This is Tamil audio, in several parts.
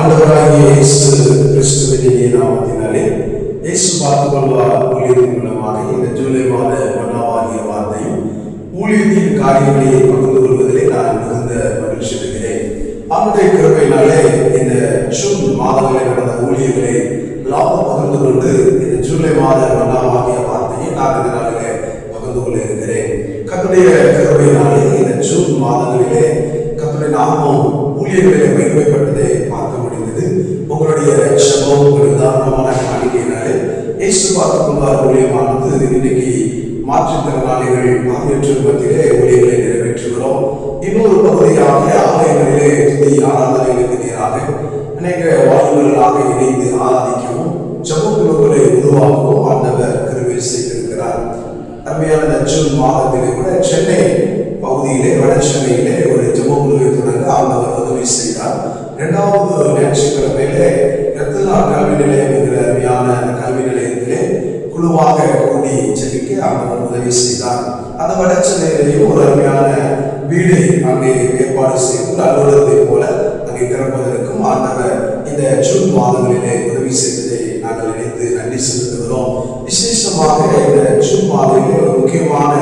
ஆண்டவராகிய இயேசு கிறிஸ்துவின் இனிய நாமத்தினாலே இயேசு பார்த்துக் கொள்வார் ஊழியத்தின் மூலமாக. இந்த ஜூலை மாத மன்னாவாகிய வார்த்தையும் ஊழியத்தின் காரியங்களை பகிர்ந்து கொள்வதிலே நான் மிகுந்த மகிழ்ச்சி அடைகிறேன். அவருடைய கிருபையினாலே இந்த ஜூன் மாதங்களில் நடந்த ஊழியர்களை லாபம் பகிர்ந்து கொண்டு இந்த ஜூலை மாத மன்னாவாகிய வார்த்தையை நான் இந்த நாளிலே பகிர்ந்து கொள்ள இருக்கிறேன். கத்துடைய கிருபையினாலே இந்த ஜூன் மாதங்களிலே கத்துடைய நாமம் ஊழியர்களை மகிமைப்பட்டதை இயேசு பார்த்துக் கொள்வார் ஊழியமானது இன்னைக்கு மாற்றுத்திறனாளிகள் ஆகியவற்றின் மத்தியிலே ஊழியர்களை நிறைவேற்றுகிறோம். இன்னொரு பகுதியாக ஆலயங்களிலே துதி ஆராதனைகளுக்கு நேராக அநேக வாழ்வுகளாக இணைந்து ஆராதிக்கவும் ஜபக்குழுக்களை உருவாக்கவும் ஆண்டவர் கிருபை செய்திருக்கிறார். அருமையான ஜூன் மாதத்திலே கூட சென்னை பகுதியிலே வட சென்னையிலே ஒரு ஜபக்குழுவை தொடங்க ஆண்டவர் உதவி செய்தார். இரண்டாவது ஞாயிற்றுக்கிழமையிலே குழுவாக கூடி ஜெபிக்க அவர் உதவி செய்தார் அந்த வடச்ச சென்னையிலேயும் ஒரு அருமையான வீடு அங்கே ஏற்பாடு செய்து அலுவலகத்தை போல அங்கே திறப்பதற்கும் ஆண்டவர் இந்த ஜூன் மாதங்களிலே உதவி செய்ததை நாங்கள் நினைத்து நன்றி செலுத்துகிறோம். விசேஷமாக இந்த ஜூன் மாதத்திலே ஒரு முக்கியமான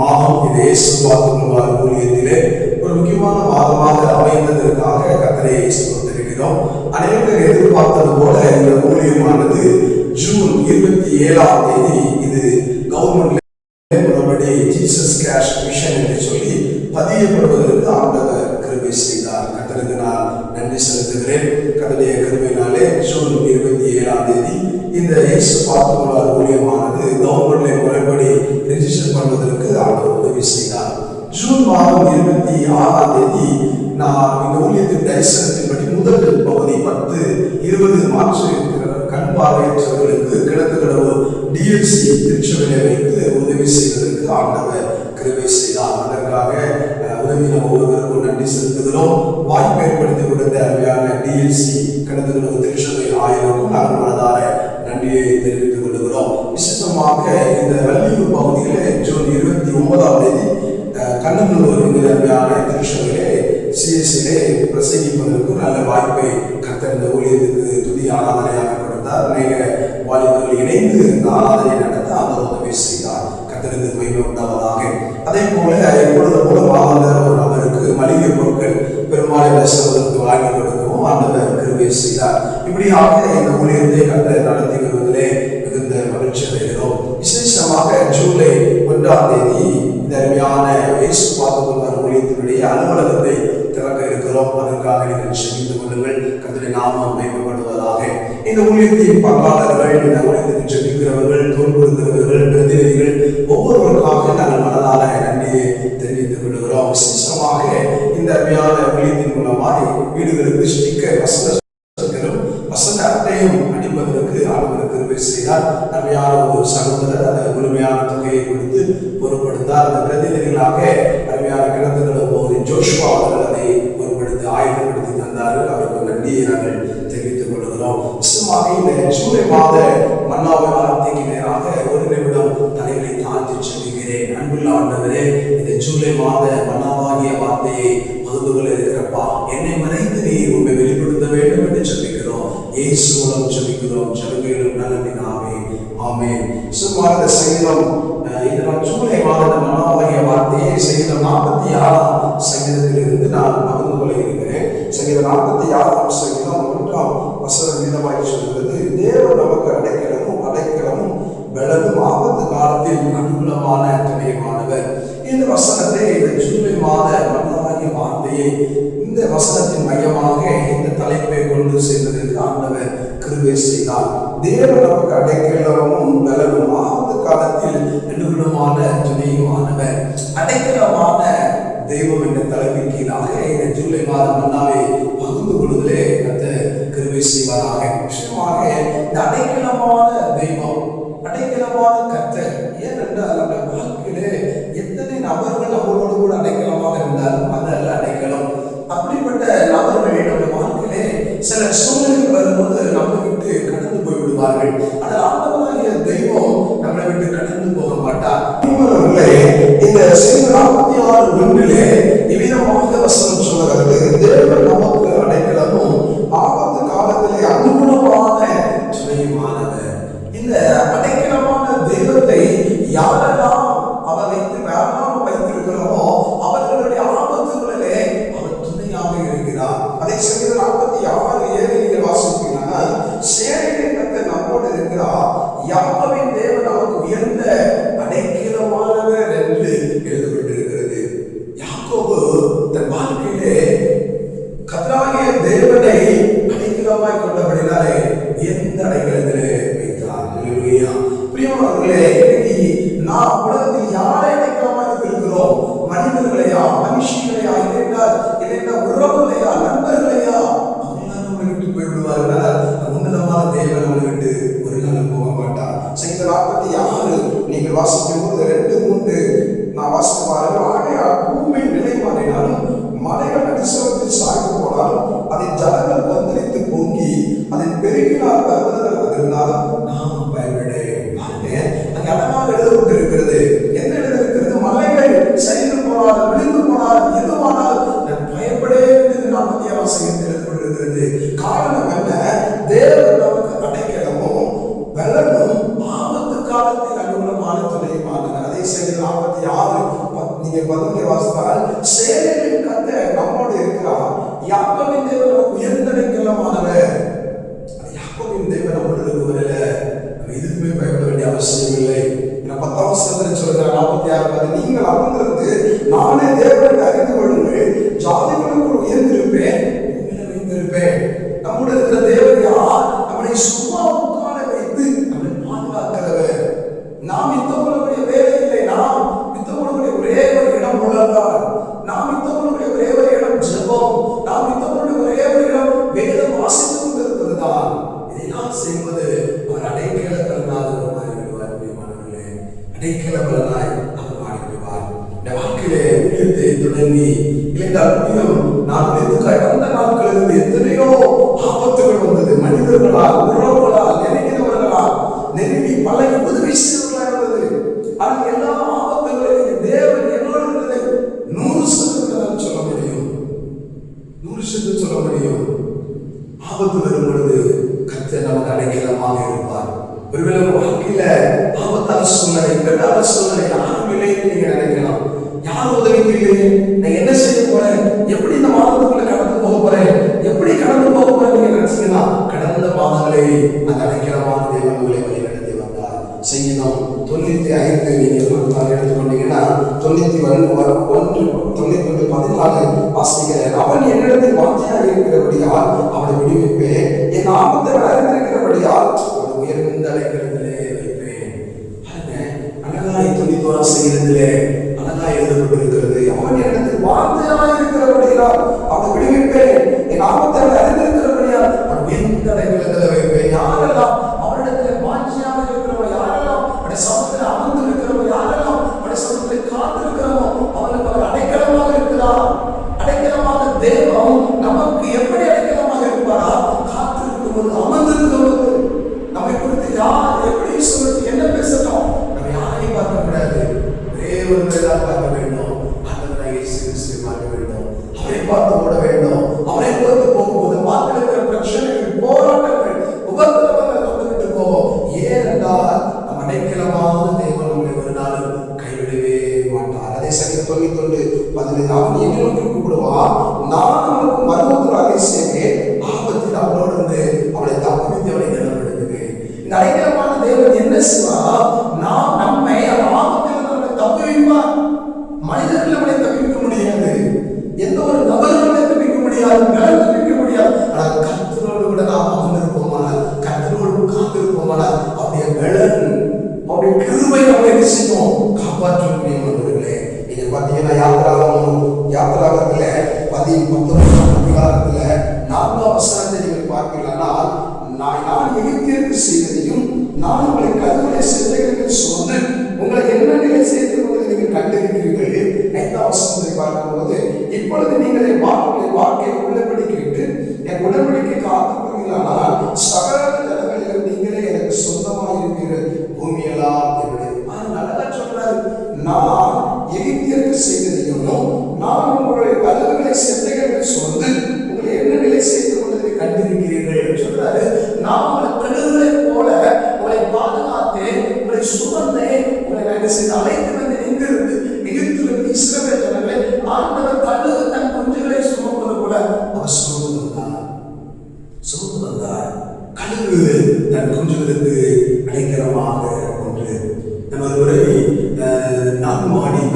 மாதம் இந்த இயேசு பார்த்துக்கொள்வார் ஊழியத்திலே ஒரு முக்கியமான மாதமாக அமைந்ததற்காக கத்தரை ஸ்தோத்திருக்கிறோம். அனைவரும் எதிர்பார்த்தது போல இந்த ஊழியமானது ஜூன் இருபத்தி ஏழாம் தேதி இது கவர்மெண்ட் முறைப்படி ஜீசஸ் கேஷ் மிஷன் என்று சொல்லி பதியப்படுவதற்கு ஆண்டவர் கிருபை செய்தார். கத்தனுக்கு நான் நன்றி செலுத்துகிறேன். கத்தடைய கிருபையினாலே ஜூன் இருபத்தி ஏழாம் தேதி இந்த இயேசு பார்த்துக்கொள்வார் ஊழியமானது கவர்மெண்ட்ல முறைப்படி ரெஜிஸ்டர் பண்ணுவதற்கு ஆண்டவர் உதவி செய்தார். ஜூன் மாதம் இருபத்தி ஆறாம் தேதி நான் இந்த ஊழியத்தின் தரிசனத்தின்படி முதல் பகுதி பத்து இருபது மாற்று கண் பார்வையற்றவர்களுக்கு கிழக்கு கடவு டிஎல்சி திருச்சபையை வைத்து உதவி செய்வதற்கு ஆண்டவர் கிருவை செய்தார். அதற்காக அஹ், நம்ம ஒவ்வொருவருக்கும் நன்றி செலுத்துகிறோம். வாய்ப்பு ஏற்படுத்தி கொடுத்த அருமையான டிஎல்சி கிழக்கு கடவு திருச்சபை ஆயிரக்கும் நாங்கள் மனதார நன்றியை தெரிவித்துக் கொள்கிறோம் விசேஷமாக இந்த வள்ளியூர் பகுதியில் ஜூன் இருபத்தி ஒன்பதாம் தேதி அஹ், என்கிற அருமையான திருச்சபையிலே சிஎஸ்சிலே பிரசங்கிப்பதற்கு நல்ல வாய்ப்பை கத்தர் இந்த ஊழியத்துக்கு துதி ஆராதனையாக கொடுத்தார் வாலிபர்கள் இணைந்து இந்த ஆராதனை நடத்த அவர் உதவி செய்தார். கத்திருந்து மகிமை உண்டாவதாக. அதே போல இப்பொழுது மூலமாக ஒரு நபருக்கு மளிகை பொருட்கள் பெரும்பாலான சகோதரருக்கு வாங்கி கொடுக்கவும் ஆண்டவர் கிருபை செய்தார். இப்படியாக இந்த ஊழியத்தை கத்தர் நடத்தி வருவதிலே மிகுந்த மகிழ்ச்சி அடைகிறோம். விசேஷமாக ஜூலை ஒன்றாம் தேதி இந்த அருமையான இயேசு பார்த்துக்கொள்வார் ஊழியத்தினுடைய அலுவலகத்தை திறக்க இருக்கிறோம். அதற்காக நீங்கள் செவித்து கொள்ளுங்கள். கதிரை நாமம் மேம்படுவதாக இந்த ஊழியத்தின் பங்காளர்கள் ஜூலை மாத மன்னாவை வார்த்தைக்கு நேராக ஒரு நிமிடம் தலைகளை தாழ்த்தி சொல்லுகிறேன். அன்புள்ள ஆண்டவரே இந்த ஜூலை மாத மன்னாவாகிய வார்த்தையை பகிர்ந்து கொள்ள இருக்கிறப்பா என்னை மறைந்து நீ உண்மை வெளிப்படுத்த வேண்டும் என்று சொல்லிக்கிறோம் ஏசு மூலம் சொல்லிக்கிறோம் சொல்லுகிறோம் நலமினாவே ஆமே சும்மா இந்த சங்கீதம் அஹ், இது நான் ஜூலை மாத மன்னாவாகிய வார்த்தையை சங்கீதம் நாற்பத்தி ஆறாம் சங்கீதத்தில் இருந்து நான் பகிர்ந்து கொள்ள இருக்கிறேன். சங்கீதம் நாற்பத்தி ஆறாம் சங்கீதம் ஒன்றாம் வசனம் விதமாய் சொல்கிறது தேவன் நமக்கு அடைக்கலமும் அடைக்கலமும் பலனும் ஆபத்து காலத்தில் அனுகூலமான துணையமானவர் இந்த வசனத்தை இந்த ஜூலை மாத மன்னராகிய வார்த்தையை இந்த வசனத்தின் மையமாக இந்த தலைப்பை கொண்டு சென்றதற்கு ஆண்டவர் கிருபை செய்தார். தேவன் நமக்கு அடைக்கலமும் பலனும் ஆபத்து காலத்தில் அனுகூலமான துணையுமானவர் அடைக்கலமான தெய்வம் என்ற தலைமைக்கீழாக இந்த ஜூலை மாதம் மன்னாவே கிருபை நிச்சயமாக இந்த அடைக்கலமான தெய்வம் அடைக்கலமான கர்த்தர் ஏனென்றால் அந்த வாழ்க்கையிலே எத்தனை நபர்கள் அவரோடு கூட அடைக்கலமாக இருந்தாலும் அது அடைக்கலம். அப்படிப்பட்ட நபர்கள் நம்முடைய வாழ்க்கையிலே சில சூழ்நிலை வரும்போது நம்மை விட்டு கடந்து போய் விடுவார்கள் ஆனால் ஆண்டவராகிய தெய்வம் நம்மளை விட்டு கடந்து போக மாட்டார். இந்த நாற்பத்தி ஆறு ஒன்றிலே இவ்விதமாக வசனம் உயர்ந்த வாசிக்கும் போது ஊழியத்தை தொடங்கி இல்லைந்தால் ஊழியம் எதுக்காக வந்த எத்தனையோ ஆபத்துகள் வந்தது. மனிதர்களால் உறவுகளால் நெருங்கினவர்களால் நெருங்கி பழகி உதவி செய்தவர்களாக இருந்தது. ஆனால் எல்லா ஆபத்துகளையும் தேவன் என்னோடு நூறு சதவீதம் சொல்ல முடியும். நூறு சதவீதம் சொல்ல முடியும். ஆபத்து வரும் பொழுது கர்த்தர் நமக்கு அடைக்கலமாக இருப்பார். ஒருவேளை வாழ்க்கையில ஆபத்தான சூழ்நிலை கெட்டான சூழ்நிலை யாரும் இல்லைன்னு நீங்க நினைக்கலாம். யார் உதவிக்கு இல்லையே நான் என்ன செய்ய போறேன்? எப்படி இந்த மாதத்துக்குள்ள கடந்து போக போறேன்? எப்படி கடந்து போக போறேன் நீங்க நினைச்சீங்கன்னா கடந்த மாதங்களே அந்த அடைக்கலமான தேவன் உங்களை வழிநடத்தி வந்தார். செய்யணும் தொண்ணூத்தி ஐந்து நீங்க எடுத்துக்கொண்டீங்கன்னா தொண்ணூத்தி ஒன்று ஒன்று தொண்ணூத்தி ஒன்று பதினாலு வாசிக்கிறேன். அவன் என்னிடத்தில் வாஞ்சியாக இருக்கிறபடியால் அவனை விடுவிப்பேன். என் ஆபத்தை வளர்ந்திருக்கிறபடியால் அவனை உயர்ந்த அழைக்கிறது வைப்பேன் பாருங்க, அழகாய் தொண்ணூத்தோராம் செய்கிறதிலே அழகாய் அவன் என்னிடத்தில் வாஞ்சியாக இருக்கிறபடியால் அவன் விடுவிப்பேன். என் ஆபத்தை அறிந்திருக்கிறபடியால் அவன் எந்த அடைக்கிறதிலே வைப்பேன். யாரெல்லாம் அவனிடத்தில் வாஞ்சியாக இருக்கிறவன் யாரெல்லாம் அவன் சமத்தில் அமர்ந்து இருக்கிறவன் யாரெல்லாம் அவன் சமத்தில் காத்து அவனுக்கு அவர் அடைக்கலமாக இருக்கிறார் அடைக்கலமாக தேவம் நமக்கு எப்படி அடைக்கலமாக இருப்பாரா? காத்திருக்கும் இருக்கும்போது அமர்ந்து இருக்கும்போது நம்மை குறித்து யார் எப்படி சொல்றது என்ன பேசணும் நம்ம யாரையும் பார்க்க கூடாது ஒரே ஒரு எகிப்தியருக்கு செய்ததையும் நான் உங்களுடைய கதவுகளை செத்தைகள் சுமந்து உங்களை என்ன நிலை செய்து கொண்டதை கண்டிருக்கிறீர்கள் என்று சொல்றாரு. நான் உங்களை கழுகுகளை போல உங்களை பாதுகாத்தேன் உங்களை சுமந்தேன் உங்களை நான் செய்து அழைத்து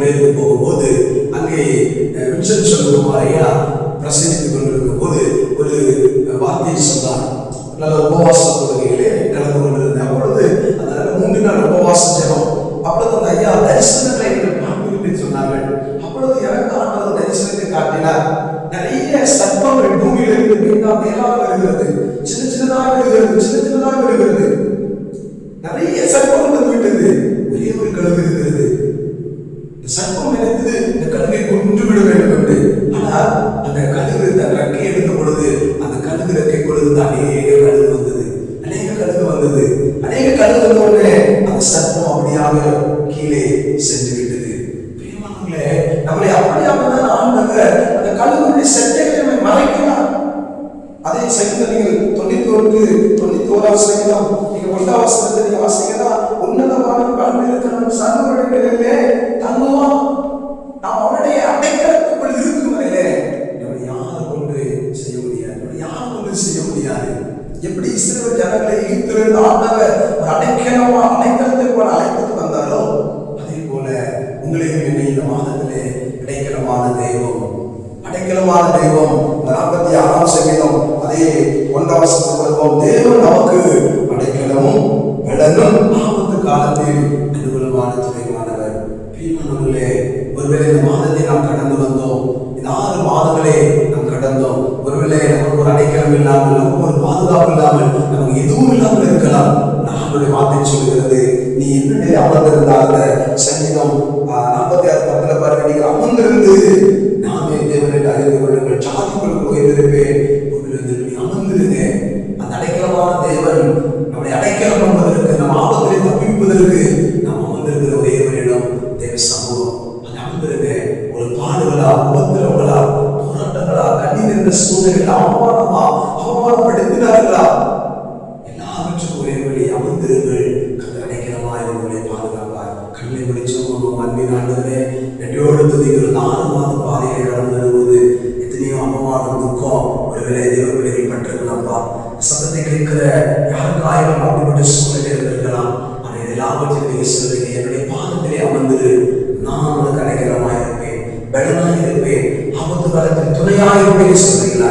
மாடி போகும்போது அங்கே அஹ், சொல்லுமாரையா பிரசனித்துக் கொண்டிருக்கும் போது ஒரு வார்த்தையை சொன்னார். நல்ல உபவாசம் தொண்ணூத்தி ஒன்று தொண்ணூத்தி சங்கீதம். நீங்க ஒன்றாம் வசனத்தை நீங்க வாசிங்கன்னா உன்னதமான கல்வி இருக்கிற சர்வரிடங்களிலே தங்குவான். நாம் அவருடைய அடைக்கலத்துக்குள் இருக்கும் வரையிலே யாரும் கொண்டு செய்ய முடியாது. நம்மை யாரும் கொண்டு செய்ய முடியாது. எப்படி இஸ்ரேல் ஜனங்களை ஈர்த்திருந்த ஆண்டவர் ஒரு அடைக்கலமா அடைக்கலத்திற்கு அழைத்துட்டு வந்தாரோ அதே போல உங்களையும் என்னை இந்த மாதத்திலே இடைக்கலமான தெய்வம். அடைக்கலமான தெய்வம். நாற்பத்தி ஆறாம் சங்கீதம். அதே ஒன்றாம் வருவோம் தேவன் நமக்கு அடைக்கலமும் விளங்கும் ஆபத்து காலத்தில் அனுகூலமான துணைவானவர் பிரியமானவர்களே ஒருவேளை இந்த மாதத்தை நாம் கடந்து வந்தோம். இந்த ஆறு மாதங்களே நாம் கடந்தோம். ஒருவேளை நமக்கு ஒரு அடைக்கலம் இல்லாமல் நமக்கு ஒரு பாதுகாப்பு இல்லாமல் நமக்கு எதுவும் இல்லாமல் இருக்கலாம். நம்மளுடைய வார்த்தை சொல்கிறது நீ என்னுடைய அமர்ந்திருந்தால் சங்கீதம் நாற்பத்தி ஆறு பத்துல பாருங்க. நீங்கள் அமர்ந்திருந்து முடிச்சோம் அன்பின் ஆண்டவரே. ரெண்டோடு துதிகள் நாலு மாத பாதையை கடந்து வருவது. எத்தனையோ அவமானம் துக்கம். ஒருவேளை தேவ பிள்ளைகள் பட்டிருக்கலாம்ப்பா சத்தத்தை கேட்கிற யாருக்காயிரம் அப்படிப்பட்ட சூழ்நிலை இருந்திருக்கலாம். ஆனால் எல்லாவற்றையும் நீங்கள் சொல்றீங்க என்னுடைய பாதத்திலே அமர்ந்து நான் உனக்கு அடைக்கலமாக இருப்பேன். பலனாக இருப்பேன். ஆபத்து காலத்தில் துணையாக இருப்பேன் சொல்றீங்களா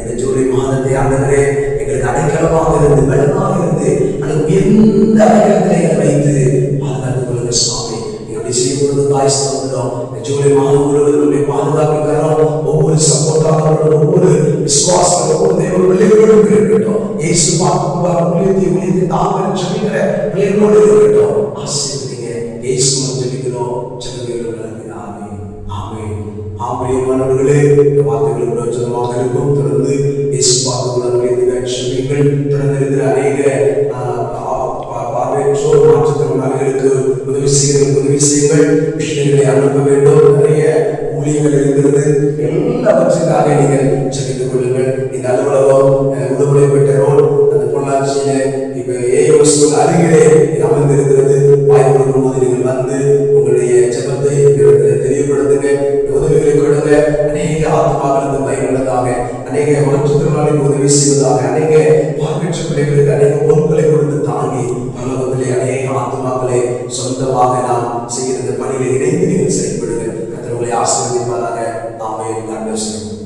இந்த ஜூலை மாதத்தை ஆண்டவரே எங்களுக்கு அடைக்கலமாக இருந்து பலனாக இருந்து அது எந்த அடைக்கலத்திலே ஜூலை மாதம் முழுவதும் நம்மை பாதுகாக்கிறாரோ ஒவ்வொரு சப்போர்ட்டாளர்களும் ஒவ்வொரு விசுவாசம் ஒவ்வொரு தேவ பிள்ளைகளோடும் இருக்கட்டும். இயேசு பார்க்கும்போது ஊழியத்தை ஊழியத்தை தாங்கள் ஜெபிக்கிற பிள்ளைகளோடு இருக்கட்டும். ஆசீர்வதிங்க. இயேசு ஜெபிக்கிறோம். ஜெபிக்கிறோம் ஆமென். ஆமென். ஆமையமானவர்களே இந்த வார்த்தைகள் பிரயோஜனமாக இருக்கும். தொடர்ந்து இயேசு பார்த்துக்கொள்ள ஷமிகள் தொடர்ந்து இருக்கிற அநேக பார்வை சோர் பா- மாற்றுத்திறனாளிகளுக்கு உதவி உதவி செய்யுங்கள். விஷயங்களை அனுப்ப வேண்டும். நிறைய ஊழியர்கள் இருக்கிறது எல்லாவற்றுக்காக நீங்கள் செலுத்திக் கொள்ளுங்கள். இந்த அலுவலகம் உடுமுறை பெற்ற ரோல் அந்த பொள்ளாச்சியில இப்ப ஏயோ ஸ்கூல் அருகிலே அமர்ந்திருக்கிறது வாய்ப்பு இருக்கும்போது நீங்கள் வந்து அநேக உதவி செய்வதாக அநேக பார்வையற்ற பிள்ளைகளுக்கு அநேக பொருட்களை கொடுத்து தாங்கி பரலோகத்திலே அநேக ஆத்மாக்களை சொந்தமாக நாம் செய்கிற பணியில் இணைந்து நீங்கள் செயல்படுங்கள். கத்திரங்களை உங்களை ஆசீர்வதிப்பாராக. ஆமென். God bless.